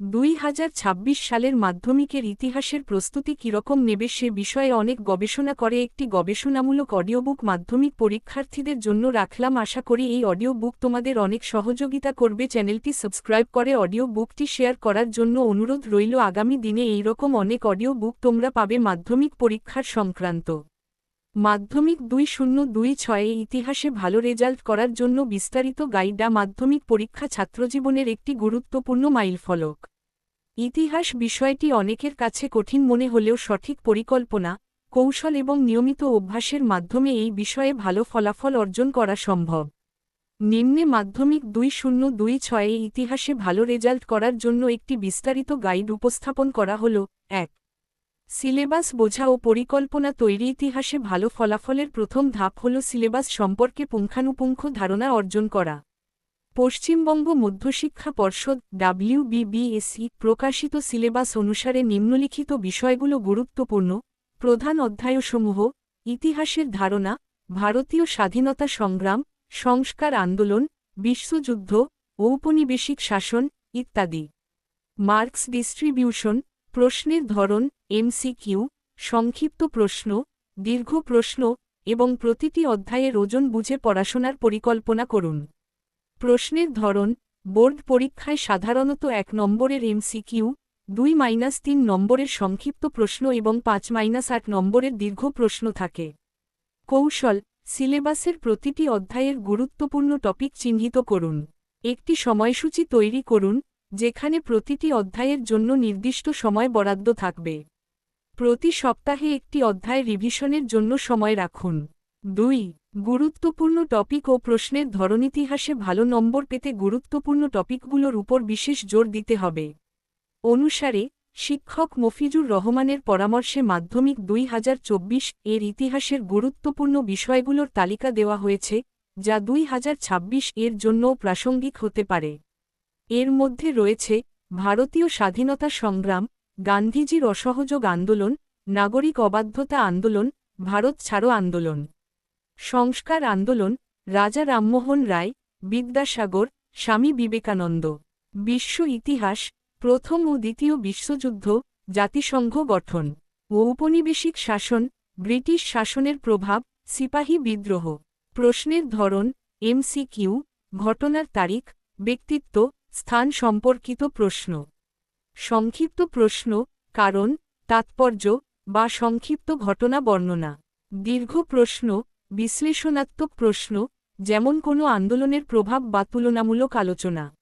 দুই হাজার ছাব্বিশ সালের মাধ্যমিকের ইতিহাসের প্রস্তুতি কীরকম নেবে সে বিষয়ে অনেক গবেষণা করে একটি গবেষণামূলক অডিও বুক মাধ্যমিক পরীক্ষার্থীদের জন্য রাখলাম। আশা করি এই অডিও বুক তোমাদের অনেক সহযোগিতা করবে। চ্যানেলটি সাবস্ক্রাইব করে অডিও বুকটি শেয়ার করার জন্য অনুরোধ রইল। আগামী দিনে এইরকম অনেক অডিও বুক তোমরা পাবে মাধ্যমিক পরীক্ষার সংক্রান্ত। মাধ্যমিক দুই শূন্য দুই ছয়ে ইতিহাসে ভালো রেজাল্ট করার জন্য বিস্তারিত গাইডা মাধ্যমিক পরীক্ষা ছাত্রজীবনের একটি গুরুত্বপূর্ণ মাইলফলক। ইতিহাস বিষয়টি অনেকের কাছে কঠিন মনে হলেও সঠিক পরিকল্পনা, কৌশল এবং নিয়মিত অভ্যাসের মাধ্যমে এই বিষয়ে ভালো ফলাফল অর্জন করা সম্ভব। নিম্নে মাধ্যমিক দুই শূন্য দুই ছয়ে ইতিহাসে ভালো রেজাল্ট করার জন্য একটি বিস্তারিত গাইড উপস্থাপন করা হল, এক সিলেবাস বোঝা ও পরিকল্পনা তৈরি ইতিহাসে ভালো ফলাফলের প্রথম ধাপ হল সিলেবাস সম্পর্কে পুঙ্খানুপুঙ্খ ধারণা অর্জন করা। পশ্চিমবঙ্গ মধ্যশিক্ষা পর্ষদ ডাব্লিউবিবিএসই প্রকাশিত সিলেবাস অনুসারে নিম্নলিখিত বিষয়গুলো গুরুত্বপূর্ণ, প্রধান অধ্যায়সমূহ, ইতিহাসের ধারণা, ভারতীয় স্বাধীনতা সংগ্রাম, সংস্কার আন্দোলন, বিশ্বযুদ্ধ, ঔপনিবেশিক শাসন, ইত্যাদি। মার্কস ডিস্ট্রিবিউশন প্রশ্নের ধরন এমসিকিউ সংক্ষিপ্ত প্রশ্ন, দীর্ঘ প্রশ্ন এবং প্রতিটি অধ্যায়ের ওজন বুঝে পড়াশোনার পরিকল্পনা করুন। প্রশ্নের ধরন, বোর্ড পরীক্ষায় সাধারণত এক নম্বরের এমসিকিউ দুই মাইনাস তিন নম্বরের সংক্ষিপ্ত প্রশ্ন এবং পাঁচ মাইনাস আট নম্বরের দীর্ঘ প্রশ্ন থাকে। কৌশল, সিলেবাসের প্রতিটি অধ্যায়ের গুরুত্বপূর্ণ টপিক চিহ্নিত করুন। একটি সময়সূচি তৈরি করুন যেখানে প্রতিটি অধ্যায়ের জন্য নির্দিষ্ট সময় বরাদ্দ থাকবে। প্রতি সপ্তাহে একটি অধ্যায় রিভিশনের জন্য সময় রাখুন। দুই, গুরুত্বপূর্ণ টপিক ও প্রশ্নের ধরন ইতিহাসে ভালো নম্বর পেতে গুরুত্বপূর্ণ টপিকগুলোর উপর বিশেষ জোর দিতে হবে। অনুসারে, শিক্ষক মফিজুর রহমানের পরামর্শে মাধ্যমিক দুই হাজার চব্বিশ এর ইতিহাসের গুরুত্বপূর্ণ বিষয়গুলোর তালিকা দেওয়া হয়েছে, যা দুই হাজার ছাব্বিশ এর জন্যও প্রাসঙ্গিক হতে পারে। এর মধ্যে রয়েছে ভারতীয় স্বাধীনতা সংগ্রাম, গান্ধীজির অসহযোগ আন্দোলন, নাগরিক অবাধ্যতা আন্দোলন, ভারত ছাড়ো আন্দোলন। সংস্কার আন্দোলন, রাজা রামমোহন রায়, বিদ্যাসাগর, স্বামী বিবেকানন্দ। বিশ্ব ইতিহাস, প্রথম ও দ্বিতীয় বিশ্বযুদ্ধ, জাতিসংঘ গঠন ঔপনিবেশিক শাসন, ব্রিটিশ শাসনের প্রভাব, সিপাহী বিদ্রোহ। প্রশ্নের ধরন, এমসিকিউ, ঘটনার তারিখ, ব্যক্তিত্ব স্থান সম্পর্কিত প্রশ্ন। সংক্ষিপ্ত প্রশ্ন, কারণ, তাৎপর্য বা সংক্ষিপ্ত ঘটনা বর্ণনা। দীর্ঘ প্রশ্ন, বিশ্লেষণাত্মক প্রশ্ন, যেমন কোনো আন্দোলনের প্রভাব বা তুলনামূলক আলোচনা।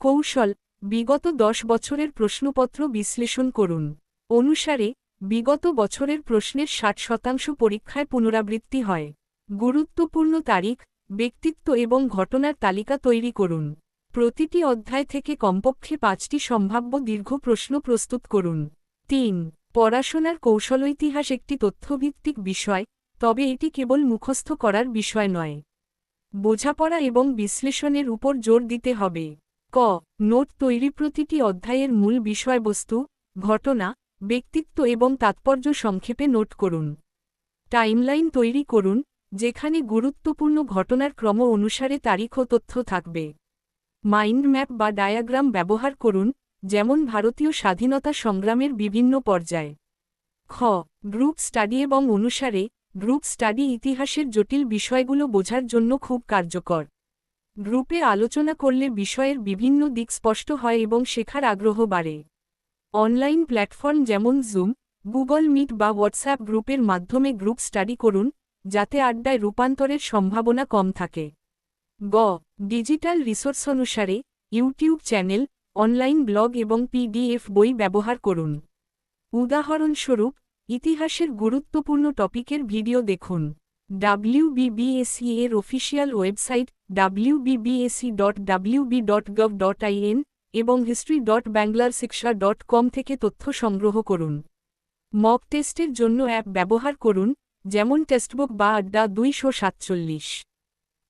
কৌশল, বিগত দশ বছরের প্রশ্নপত্র বিশ্লেষণ করুন। অনুসারে, বিগত বছরের প্রশ্নের ষাট শতাংশ পরীক্ষায় পুনরাবৃত্তি হয়। গুরুত্বপূর্ণ তারিখ, ব্যক্তিত্ব এবং ঘটনার তালিকা তৈরি করুন। প্রতিটি অধ্যায় থেকে কমপক্ষে পাঁচটি সম্ভাব্য দীর্ঘ প্রশ্ন প্রস্তুত করুন। তিন, পড়াশোনার কৌশল ইতিহাস একটি তথ্যভিত্তিক বিষয়, তবে এটি কেবল মুখস্থ করার বিষয় নয়। বোঝাপড়া এবং বিশ্লেষণের উপর জোর দিতে হবে। ক, নোট তৈরি প্রতিটি অধ্যায়ের মূল বিষয়বস্তু, ঘটনা, ব্যক্তিত্ব এবং তাৎপর্য সংক্ষেপে নোট করুন। টাইমলাইন তৈরি করুন, যেখানে গুরুত্বপূর্ণ ঘটনার ক্রম অনুসারে তারিখ ও তথ্য থাকবে। মাইন্ড ম্যাপ বা ডায়াগ্রাম ব্যবহার করুন, যেমন ভারতীয় স্বাধীনতা সংগ্রামের বিভিন্ন পর্যায়ে। খ, গ্রুপ স্টাডি এবং অনুসারে, গ্রুপ স্টাডি ইতিহাসের জটিল বিষয়গুলো বোঝার জন্য খুব কার্যকর। গ্রুপে আলোচনা করলে বিষয়ের বিভিন্ন দিক স্পষ্ট হয় এবং শেখার আগ্রহ বাড়ে। অনলাইন প্ল্যাটফর্ম যেমন জুম, গুগল মিট বা হোয়াটসঅ্যাপ গ্রুপের মাধ্যমে গ্রুপ স্টাডি করুন, যাতে আড্ডায় রূপান্তরের সম্ভাবনা কম থাকে। গ, ডিজিটাল রিসোর্স অনুসারে ইউটিউব চ্যানেল, অনলাইন ব্লগ এবং পিডিএফ বই ব্যবহার করুন। উদাহরণস্বরূপ, ইতিহাসের গুরুত্বপূর্ণ টপিকের ভিডিও দেখুন। ডাব্লিউবিবিএসি এর official website WBBSE dot WB dot gov dot IN এবং হিস্ট্রি ডট ব্যাঙ্গলার শিক্ষা ডট কম থেকে তথ্য সংগ্রহ করুন। মক টেস্টের জন্য অ্যাপ ব্যবহার করুন, যেমন টেস্টবুক বা আড্ডা দুইশো সাতচল্লিশ।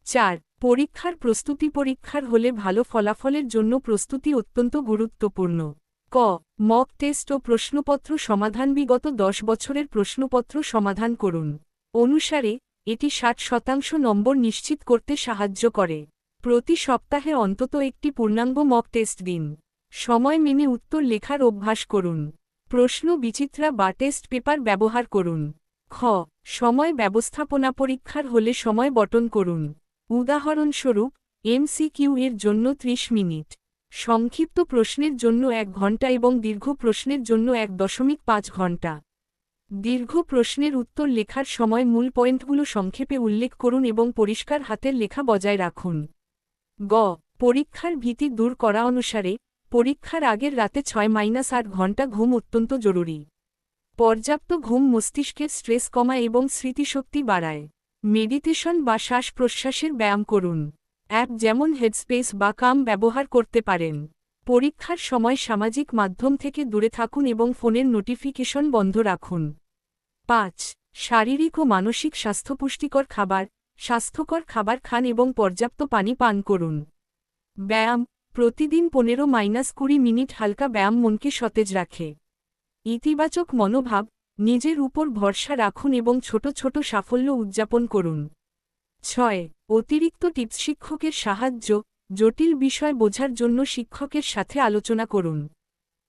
চার, পরীক্ষার প্রস্তুতি পরীক্ষার হলে ভালো ফলাফলের জন্য প্রস্তুতি অত্যন্ত গুরুত্বপূর্ণ। ক, মক টেস্ট ও প্রশ্নপত্র সমাধান বিগত দশ বছরের প্রশ্নপত্র সমাধান করুন। অনুসারে, এটি ষাট শতাংশ নম্বর নিশ্চিত করতে সাহায্য করে। প্রতি সপ্তাহে অন্তত একটি পূর্ণাঙ্গ মক টেস্ট দিন। সময় মেনে উত্তর লেখার অভ্যাস করুন। প্রশ্ন বিচিত্রা বা টেস্ট পেপার ব্যবহার করুন। খ, সময় ব্যবস্থাপনা পরীক্ষার হলে সময় বটন করুন। উদাহরণস্বরূপ, এমসিকিউ এর জন্য ৩০ মিনিট। সংক্ষিপ্ত প্রশ্নের জন্য এক ঘণ্টা এবং দীর্ঘ প্রশ্নের জন্য এক দশমিক পাঁচ ঘণ্টা। দীর্ঘ প্রশ্নের উত্তর লেখার সময় মূল পয়েন্টগুলো সংক্ষেপে উল্লেখ করুন এবং পরিষ্কার হাতের লেখা বজায় রাখুন। গ, পরীক্ষার ভীতি দূর করা অনুসারে, পরীক্ষার আগের রাতে ছয় মাইনাস আট ঘণ্টা ঘুম অত্যন্ত জরুরি। পর্যাপ্ত ঘুম মস্তিষ্কের স্ট্রেস কমায় এবং স্মৃতিশক্তি বাড়ায়। মেডিটেশন বা শ্বাস প্রশ্বাসের ব্যায়াম করুন। অ্যাপ যেমন হেডস্পেস বা কাম ব্যবহার করতে পারেন। পরীক্ষার সময় সামাজিক মাধ্যম থেকে দূরে থাকুন এবং ফোনের নোটিফিকেশন বন্ধ রাখুন। পাঁচ, শারীরিক ও মানসিক স্বাস্থ্য পুষ্টিকর খাবার, স্বাস্থ্যকর খাবার খান এবং পর্যাপ্ত পানি পান করুন। ব্যায়াম, প্রতিদিন পনেরো মাইনাস কুড়ি মিনিট হালকা ব্যায়াম মনকে সতেজ রাখে। ইতিবাচক মনোভাব নিজের উপর ভরসা রাখুন এবং ছোট ছোট সাফল্য উদযাপন করুন। ছয়, অতিরিক্ত টিপস শিক্ষকের সাহায্য, জটিল বিষয় বোঝার জন্য শিক্ষকের সাথে আলোচনা করুন।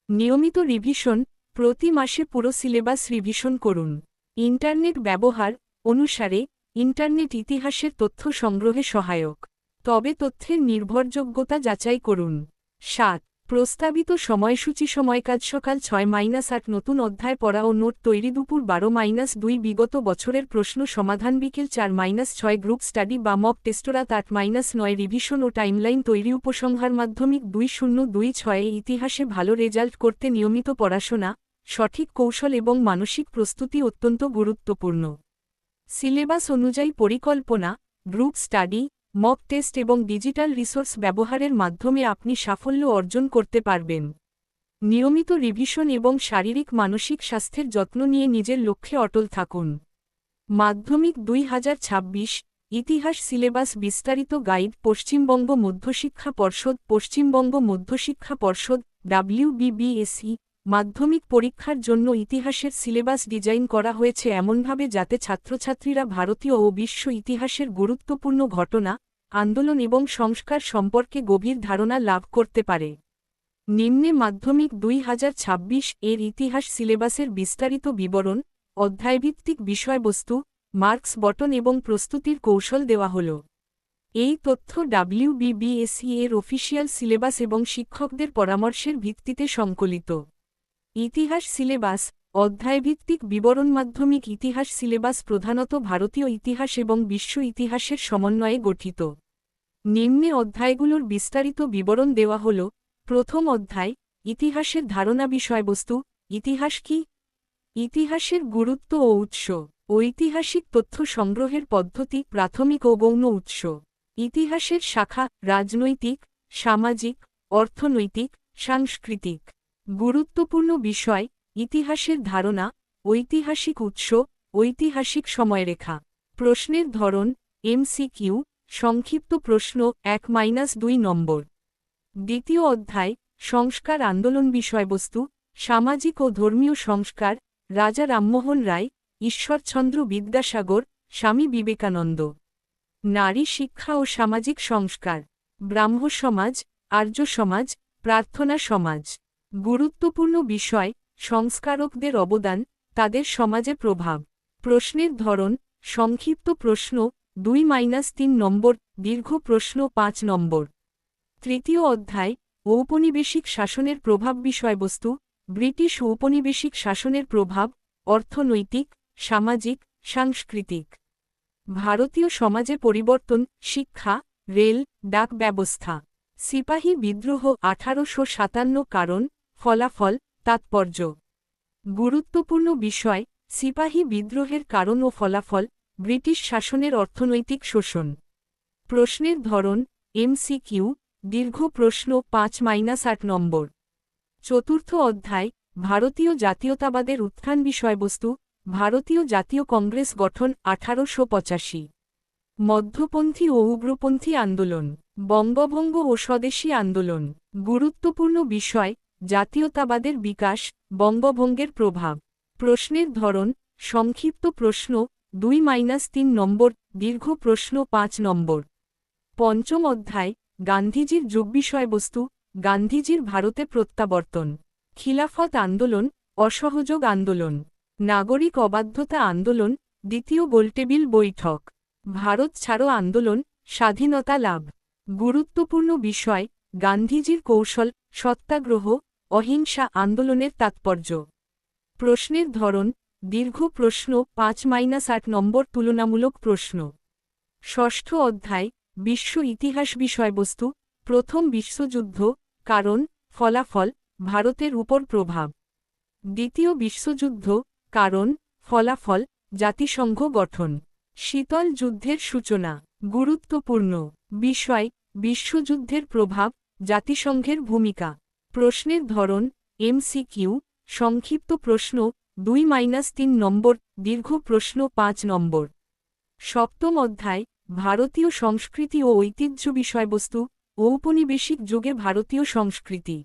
নিয়মিত রিভিশন, প্রতি মাসে পুরো সিলেবাস রিভিশন করুন। ইন্টারনেট ব্যবহার অনুসারে, ইন্টারনেট ইতিহাসের তথ্য সংগ্রহে সহায়ক। তবে তথ্যের নির্ভরযোগ্যতা যাচাই করুন। সাত প্রস্তাবিত সময়সূচি সময় কাজ সকাল ছয় মাইনাস আট নতুন অধ্যায় পড়া ও নোট তৈরি দুপুর বারো মাইনাস দুই বিগত বছরের প্রশ্ন সমাধান বিকেল চার মাইনাস ছয় গ্রুপ স্টাডি বা মক টেস্টোরাত আট মাইনাস নয় রিভিশন ও টাইমলাইন তৈরি উপসংহার মাধ্যমিক দুই শূন্য দুই ছয়ে ইতিহাসে ভালো রেজাল্ট করতে নিয়মিত পড়াশোনা, সঠিক কৌশল এবং মানসিক প্রস্তুতি অত্যন্ত গুরুত্বপূর্ণ। সিলেবাস অনুযায়ী পরিকল্পনা, গ্রুপ স্টাডি মক টেস্ট এবং ডিজিটাল রিসোর্স ব্যবহারের মাধ্যমে আপনি সাফল্য অর্জন করতে পারবেন। নিয়মিত রিভিশন এবং শারীরিক মানসিক স্বাস্থ্যের যত্ন নিয়ে নিজের লক্ষ্যে অটল থাকুন। মাধ্যমিক দুই হাজার ছাব্বিশ, ইতিহাস সিলেবাস বিস্তারিত গাইড পশ্চিমবঙ্গ মধ্যশিক্ষা পর্ষদ, পশ্চিমবঙ্গ মধ্যশিক্ষা পর্ষদ ডাব্লিউবিবিএসই মাধ্যমিক পরীক্ষার জন্য ইতিহাসের সিলেবাস ডিজাইন করা হয়েছে এমনভাবে যাতে ছাত্রছাত্রীরা ভারতীয় ও বিশ্ব ইতিহাসের গুরুত্বপূর্ণ ঘটনা আন্দোলন এবং সংস্কার সম্পর্কে গভীর ধারণা লাভ করতে পারে। নিম্নে মাধ্যমিক দুই হাজার ছাব্বিশ এর ইতিহাস সিলেবাসের বিস্তারিত বিবরণ, অধ্যায়ভিত্তিক বিষয়বস্তু, মার্কস বটন এবং প্রস্তুতির কৌশল দেওয়া হল। এই তথ্য ডাব্লিউবিবিএসই এর অফিসিয়াল সিলেবাস এবং শিক্ষকদের পরামর্শের ভিত্তিতে সংকলিত। ইতিহাস সিলেবাস অধ্যায়ভিত্তিক বিবরণ মাধ্যমিক ইতিহাস সিলেবাস প্রধানত ভারতীয় ইতিহাস এবং বিশ্ব ইতিহাসের সমন্বয়ে গঠিত। নিম্নে অধ্যায়গুলোর বিস্তারিত বিবরণ দেওয়া হল, প্রথম অধ্যায়, ইতিহাসের ধারণা বিষয়বস্তু, ইতিহাস কি? ইতিহাসের গুরুত্ব ও উৎস, ঐতিহাসিক তথ্য সংগ্রহের পদ্ধতি, প্রাথমিক ও গৌণ উৎস, ইতিহাসের শাখা, রাজনৈতিক, সামাজিক, অর্থনৈতিক, সাংস্কৃতিক। গুরুত্বপূর্ণ বিষয় ইতিহাসের ধারণা, ঐতিহাসিক উৎস, ঐতিহাসিক সময়রেখা। প্রশ্নের ধরন, এমসিকিউ, সংক্ষিপ্ত প্রশ্ন, এক মাইনাস দুই নম্বর। দ্বিতীয় অধ্যায়, সংস্কার আন্দোলন বিষয়বস্তু, সামাজিক ও ধর্মীয় সংস্কার, রাজা রামমোহন রায়, ঈশ্বরচন্দ্র বিদ্যাসাগর, স্বামী বিবেকানন্দ। নারী শিক্ষা ও সামাজিক সংস্কার ব্রাহ্ম সমাজ আর্য সমাজ, প্রার্থনা সমাজ। গুরুত্বপূর্ণ বিষয় সংস্কারকদের অবদান, তাদের সমাজে প্রভাব। প্রশ্নের ধরন, সংক্ষিপ্ত প্রশ্ন, দুই মাইনাস তিন নম্বর, দীর্ঘ প্রশ্ন, পাঁচ নম্বর। তৃতীয় অধ্যায়, ঔপনিবেশিক শাসনের প্রভাব বিষয়বস্তু, ব্রিটিশ ঔপনিবেশিক শাসনের প্রভাব, অর্থনৈতিক, সামাজিক, সাংস্কৃতিক। ভারতীয় সমাজে পরিবর্তন, শিক্ষা, রেল, ডাক ব্যবস্থা। সিপাহী বিদ্রোহ আঠারোশো সাতান্ন কারণ, ফলাফল তাৎপর্য। গুরুত্বপূর্ণ বিষয়, সিপাহী বিদ্রোহের কারণ ও ফলাফল, ব্রিটিশ শাসনের অর্থনৈতিক শোষণ। প্রশ্নের ধরন, এমসিকিউ, দীর্ঘ প্রশ্ন পাঁচ মাইনাস আট নম্বর। চতুর্থ অধ্যায়, ভারতীয় জাতীয়তাবাদের উত্থান বিষয়বস্তু, ভারতীয় জাতীয় কংগ্রেস গঠন আঠারোশো পঁচাশি। মধ্যপন্থী ও উগ্রপন্থী আন্দোলন, বঙ্গভঙ্গ ও স্বদেশী আন্দোলন। গুরুত্বপূর্ণ বিষয় জাতীয়তাবাদের বিকাশ, বঙ্গভঙ্গের প্রভাব। প্রশ্নের ধরন, সংক্ষিপ্ত প্রশ্ন, দুই মাইনাস তিন নম্বর, দীর্ঘ প্রশ্ন, পাঁচ নম্বর। পঞ্চম অধ্যায়, গান্ধীজির যুগ বিষয়বস্তু গান্ধীজির ভারতে প্রত্যাবর্তন। খিলাফত আন্দোলন, অসহযোগ আন্দোলন। নাগরিক অবাধ্যতা আন্দোলন, দ্বিতীয় গোলটেবিল বৈঠক। ভারত ছাড়ো আন্দোলন, স্বাধীনতা লাভ। গুরুত্বপূর্ণ বিষয়, গান্ধীজির কৌশল সত্যাগ্রহ, অহিংসা আন্দোলনের তাৎপর্য। প্রশ্নের ধরন, দীর্ঘ প্রশ্ন, পাঁচ মাইনাস আট নম্বর তুলনামূলক প্রশ্ন। ষষ্ঠ অধ্যায়, বিশ্ব ইতিহাস বিষয়বস্তু, প্রথম বিশ্বযুদ্ধ, কারণ, ফলাফল, ভারতের উপর প্রভাব। দ্বিতীয় বিশ্বযুদ্ধ, কারণ, ফলাফল, জাতিসংঘ গঠন। শীতল যুদ্ধের সূচনা, গুরুত্বপূর্ণ। বিষয়, বিশ্বযুদ্ধের প্রভাব জাতিসংঘের ভূমিকা। প্রশ্নের ধরন, এমসিকিউ, সংক্ষিপ্ত প্রশ্ন, দুই মাইনাস তিন নম্বর, দীর্ঘ প্রশ্ন, পাঁচ নম্বর। সপ্তম অধ্যায়, ভারতীয় সংস্কৃতি ও ঐতিহ্য বিষয়বস্তু ঔপনিবেশিক যুগে ভারতীয় সংস্কৃতি।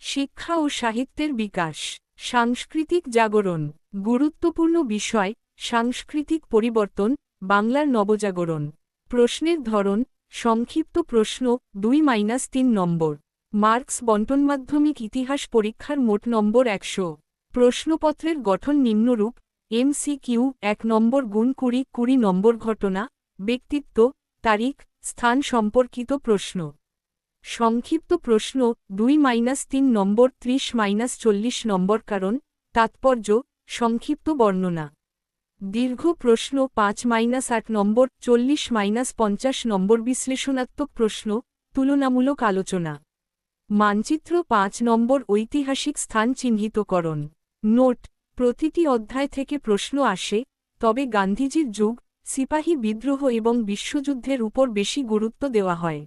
শিক্ষা ও সাহিত্যের বিকাশ। সাংস্কৃতিক জাগরণ। গুরুত্বপূর্ণ বিষয়, সাংস্কৃতিক পরিবর্তন, বাংলার নবজাগরণ। প্রশ্নের ধরন সংক্ষিপ্ত প্রশ্ন দুই মাইনাস তিন নম্বর। মার্কস বন্টন মাধ্যমিক ইতিহাস পরীক্ষার মোট নম্বর একশো। প্রশ্নপত্রের গঠন নিম্নরূপ। এমসিকিউ এক নম্বর গুণ কুড়ি কুড়ি নম্বর ঘটনা। ব্যক্তিত্ব, তারিখ, স্থান সম্পর্কিত প্রশ্ন। সংক্ষিপ্ত প্রশ্ন দুই মাইনাস তিন নম্বর, ত্রিশ মাইনাস চল্লিশ নম্বর কারণ, তাৎপর্য, সংক্ষিপ্ত বর্ণনা। দীর্ঘ প্রশ্ন পাঁচ মাইনাস আট নম্বর, চল্লিশ মাইনাস পঞ্চাশ নম্বর বিশ্লেষণাত্মক প্রশ্ন, তুলনামূলক আলোচনা। মানচিত্র পাঁচ নম্বর, ঐতিহাসিক স্থান চিহ্নিতকরণ। নোট, প্রতিটি অধ্যায় থেকে প্রশ্ন আসে, তবে গান্ধীজির যুগ, সিপাহী বিদ্রোহ এবং বিশ্বযুদ্ধের উপর বেশি গুরুত্ব দেওয়া হয়।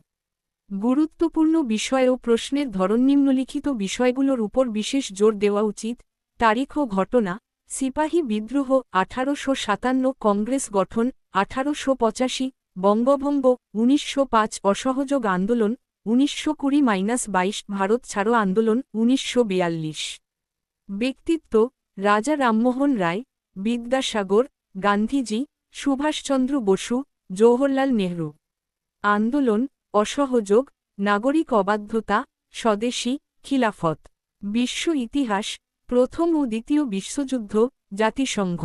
গুরুত্বপূর্ণ বিষয় ও প্রশ্নের ধরন নিম্নলিখিত বিষয়গুলোর উপর বিশেষ জোর দেওয়া উচিত, তারিখ ও ঘটনা সিপাহী বিদ্রোহ আঠারোশো সাতান্ন কংগ্রেস গঠন, আঠারোশো পঁচাশি বঙ্গভঙ্গ, উনিশশো পাঁচ অসহযোগ আন্দোলন, উনিশশো কুড়ি মাইনাস বাইশ ভারত ছাড়ো আন্দোলন, উনিশশো বিয়াল্লিশ। ব্যক্তিত্ব, রাজা রামমোহন রায়, বিদ্যাসাগর, গান্ধীজি, সুভাষচন্দ্র বসু, জওহরলাল নেহরু। আন্দোলন, অসহযোগ, নাগরিক অবাধ্যতা, স্বদেশী খিলাফত। বিশ্ব ইতিহাস প্রথম ও দ্বিতীয় বিশ্বযুদ্ধ, জাতিসংঘ।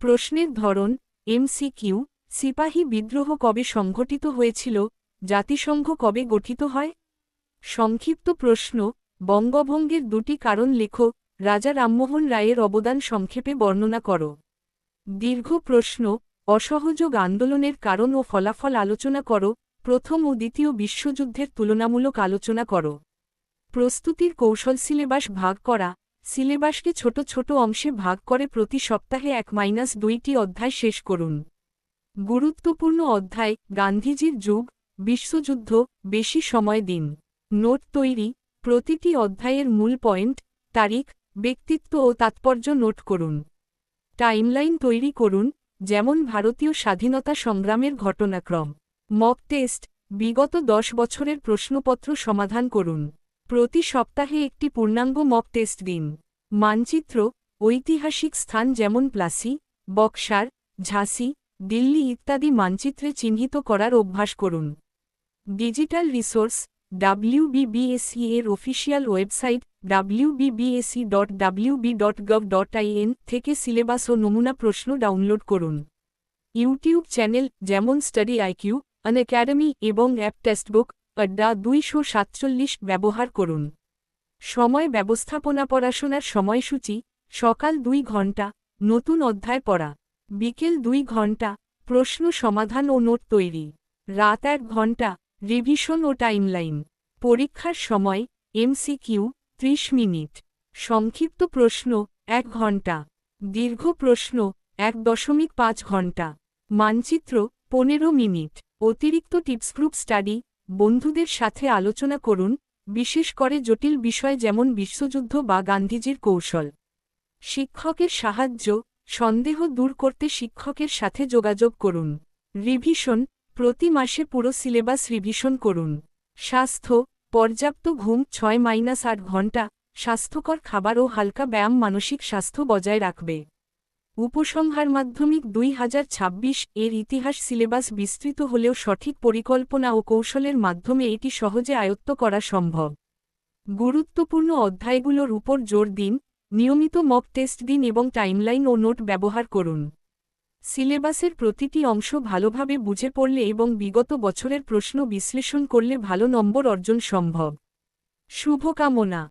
প্রশ্নের ধরন, এমসিকিউ, সিপাহী বিদ্রোহ কবে সংঘটিত হয়েছিল, জাতিসংঘ কবে গঠিত হয়? সংক্ষিপ্ত প্রশ্ন, বঙ্গভঙ্গের দুটি কারণ লেখো, রাজা রামমোহন রায়ের অবদান সংক্ষেপে বর্ণনা করো। দীর্ঘ প্রশ্ন, অসহযোগ আন্দোলনের কারণ ও ফলাফল আলোচনা করো, প্রথম ও দ্বিতীয় বিশ্বযুদ্ধের তুলনামূলক আলোচনা করো। প্রস্তুতির কৌশল সিলেবাস ভাগ করা সিলেবাসকে ছোট ছোট অংশে ভাগ করে প্রতি সপ্তাহে এক মাইনাস দুইটি অধ্যায় শেষ করুন? গুরুত্বপূর্ণ অধ্যায়, গান্ধীজির যুগ, বিশ্বযুদ্ধ, বেশি সময় দিন। নোট তৈরি, প্রতিটি অধ্যায়ের মূল পয়েন্ট, তারিখ, ব্যক্তিত্ব ও তাৎপর্য নোট করুন। টাইমলাইন তৈরি করুন, যেমন ভারতীয় স্বাধীনতা সংগ্রামের ঘটনাক্রম। মক টেস্ট, বিগত দশ বছরের প্রশ্নপত্র সমাধান করুন। প্রতি সপ্তাহে একটি পূর্ণাঙ্গ মক টেস্ট দিন। মানচিত্র, ঐতিহাসিক স্থান যেমন প্লাসি, বক্সার, ঝাঁসি, দিল্লি ইত্যাদি মানচিত্রে চিহ্নিত করার অভ্যাস করুন। ডিজিটাল রিসোর্স ডাব্লিউবিবিএসি এর official website WBBSE dot WB dot gov dot IN থেকে সিলেবাস ও নমুনা প্রশ্ন ডাউনলোড করুন। ইউটিউব চ্যানেল যেমন স্টাডি আইকিউ আন একাডেমি এবং অ্যাপ টেক্সটবুক আড্ডা দুইশো সাতচল্লিশ ব্যবহার করুন। সময় ব্যবস্থাপনা পড়াশোনার সময়সূচি, সকাল দুই ঘণ্টা, নতুন অধ্যায় পড়া, বিকেল দুই ঘণ্টা, প্রশ্ন সমাধান ও নোট তৈরি, রাত এক ঘণ্টা, রিভিশন ও টাইমলাইন, পরীক্ষার সময়, এমসিকিউ, ত্রিশ মিনিট, সংক্ষিপ্ত প্রশ্ন, এক ঘণ্টা, দীর্ঘ প্রশ্ন, এক দশমিক পাঁচ ঘণ্টা, মানচিত্র, পনেরো মিনিট, অতিরিক্ত টিপস গ্রুপ স্টাডি বন্ধুদের সাথে আলোচনা করুন, বিশেষ করে জটিল বিষয় যেমন বিশ্বযুদ্ধ বা গান্ধীজির কৌশল। শিক্ষকের সাহায্য, সন্দেহ দূর করতে শিক্ষকের সাথে যোগাযোগ করুন। রিভিশন, প্রতি মাসে পুরো সিলেবাস রিভিশন করুন। স্বাস্থ্য, পর্যাপ্ত ঘুম ছয় মাইনাস আট ঘণ্টা স্বাস্থ্যকর খাবার ও হালকা ব্যায়াম মানসিক স্বাস্থ্য বজায় রাখবে। উপসংহার মাধ্যমিক দুই হাজার ছাব্বিশ এর ইতিহাস সিলেবাস বিস্তৃত হলেও সঠিক পরিকল্পনা ও কৌশলের মাধ্যমে এটি সহজে আয়ত্ত করা সম্ভব। গুরুত্বপূর্ণ অধ্যায়গুলোর উপর জোর দিন, নিয়মিত মক টেস্ট দিন এবং টাইমলাইন ও নোট ব্যবহার করুন। সিলেবাসের প্রতিটি অংশ ভালোভাবে বুঝে পড়লে এবং বিগত বছরের প্রশ্ন বিশ্লেষণ করলে ভালো নম্বর অর্জন সম্ভব। শুভকামনা।